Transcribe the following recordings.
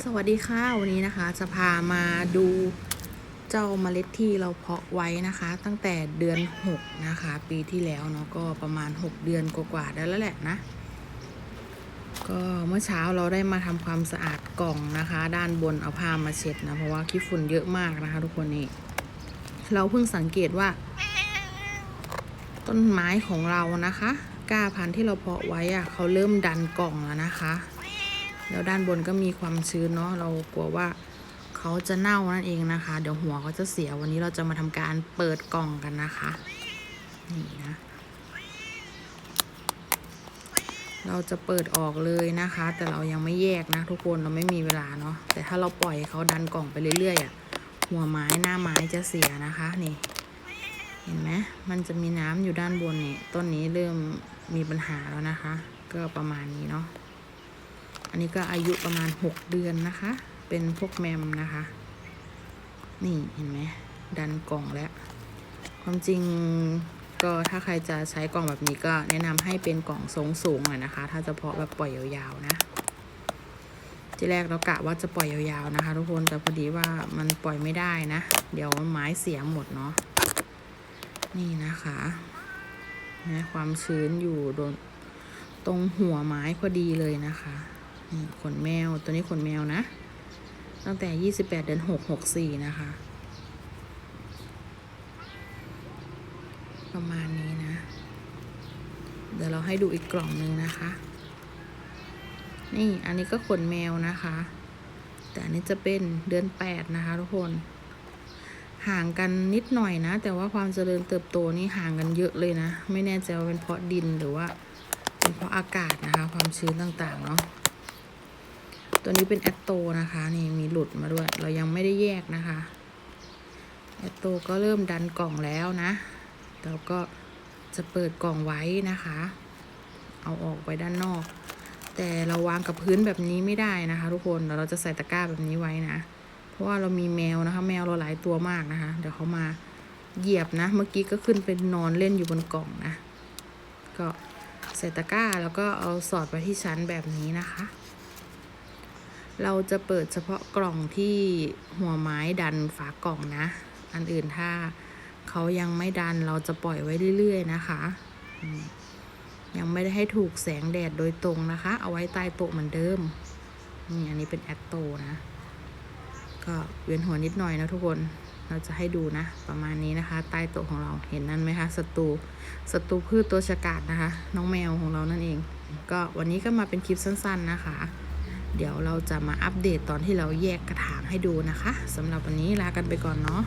สวัสดีค่ะ วันนี้นะคะจะพามาดูเจ้าเมล็ดที่เราเพาะไว้นะคะ ตั้งแต่เดือน 6 นะคะ ปีที่แล้วเนาะก็ประมาณ 6 เดือนกว่าๆได้แล้วแหละนะ ก็เมื่อเช้าเราได้มาทำความสะอาดกล่องนะคะ ด้านบนเอาผ้ามาเช็ดนะ เพราะว่าขี้ฝุ่นเยอะมากนะคะ ทุกคนนี่เราเพิ่งสังเกตว่า ต้นไม้ของเรานะคะก้าพันธุ์ที่เราเพาะไว้อะเขาเริ่มดันกล่องแล้วนะคะ แล้วด้านบนก็มีความชื้นเนาะเรากลัวว่าเขาจะเน่านั่นเองนะคะ เดี๋ยวหัวเขาจะเสียวันนี้เราจะมาทำการเปิดกล่องกันนะคะ นี่นะ เราจะเปิดออกเลยนะคะ แต่เรายังไม่แยกนะทุกคนเราไม่มีเวลาเนาะแต่ถ้าเราปล่อยให้เขาดันกล่องไปเรื่อยๆอะ่ะหัวไม้หน้าไม้จะเสียนะคะนี่เห็นไหมมันจะมีน้ำอยู่ด้านบนนี่ต้นนี้เริ่มมีปัญหาแล้วนะคะ ก็ประมาณนี้เนาะ อันนี้ก็อายุประมาณ 6 เดือนนะคะ เป็นพวกแมมนะคะ นี่เห็นไหมดันกล่องแล้ว ความจริงก็ถ้าใครจะใช้กล่องแบบนี้ก็แนะนำให้เป็นกล่องทรงสูงหน่อยนะคะ ถ้าจะเพาะแบบปล่อยยาวๆนะ ที่แรกเรากะว่าจะปล่อยยาวๆนะคะ ทุกคนแต่พอดีว่ามันปล่อยไม่ได้นะ เดี๋ยวไม้เสียหมดเนาะนี่นะคะนะความชื้นอยู่โดนตรงหัวไม้พอดีเลยนะคะ ขนแมว ตัวนี้ขนแมวนะ ตั้งแต่28เดือน6 64นะคะ ประมาณนี้นะ เดี๋ยวเราให้ดูอีกกล่องหนึ่งนะคะ นี่อันนี้ก็ขนแมวนะคะ แต่อันนี้จะเป็นเดือน8นะคะทุกคน ห่างกันนิดหน่อยนะ แต่ว่าความเจริญเติบโตนี่ห่างกันเยอะเลยนะ ไม่แน่ใจว่าเป็นเพราะดินหรือว่าเป็นเพราะอากาศนะคะ ความชื้นต่างๆเนาะ ตัวนี้เป็นแอตโตนะคะ นี่มีหลุดมาด้วย เรายังไม่ได้แยกนะคะ แอตโตก็เริ่มดันกล่องแล้วนะแล้วก็จะเปิดกล่องไว้นะคะ เอาออกไปด้านนอก แต่เราวางกับพื้นแบบนี้ไม่ได้นะคะ ทุกคนเดี๋ยวเราจะใส่ตะกร้าแบบนี้ไว้นะ เพราะว่าเรามีแมวนะคะ แมวเราหลายตัวมากนะคะ เดี๋ยวเขามาเหยียบนะ เมื่อกี้ก็ขึ้นไปนอนเล่นอยู่บนกล่องนะ ก็ใส่ตะกร้าแล้วก็เอาสอดไว้ที่ชั้นแบบนี้นะคะ เราจะเปิดเฉพาะกล่องที่หัวไม้ดันฝากล่องนะ อันอื่นถ้าเขายังไม่ดันเราจะปล่อยไว้เรื่อย ๆ นะคะ ยังไม่ได้ให้ถูกแสงแดดโดยตรงนะคะ เอาไว้ใต้โต๊ะเหมือนเดิมนี่อันนี้เป็นแอตโตนะ ก็เวียนหัวนิดหน่อยนะทุกคนเราจะให้ดูนะ ประมาณนี้นะคะ ใต้โต๊ะของเราเห็นนั่นไหมคะศัตรูศัตรูพืชตัวฉกาจนะคะ น้องแมวของเรานั่นเอง ก็วันนี้ก็มาเป็นคลิปสั้น ๆนะคะ เดี๋ยวเราจะมาอัปเดตตอนที่เราแยกกระถางให้ดูนะคะสำหรับวันนี้ลากันไปก่อนเนาะ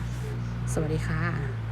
สวัสดีค่ะ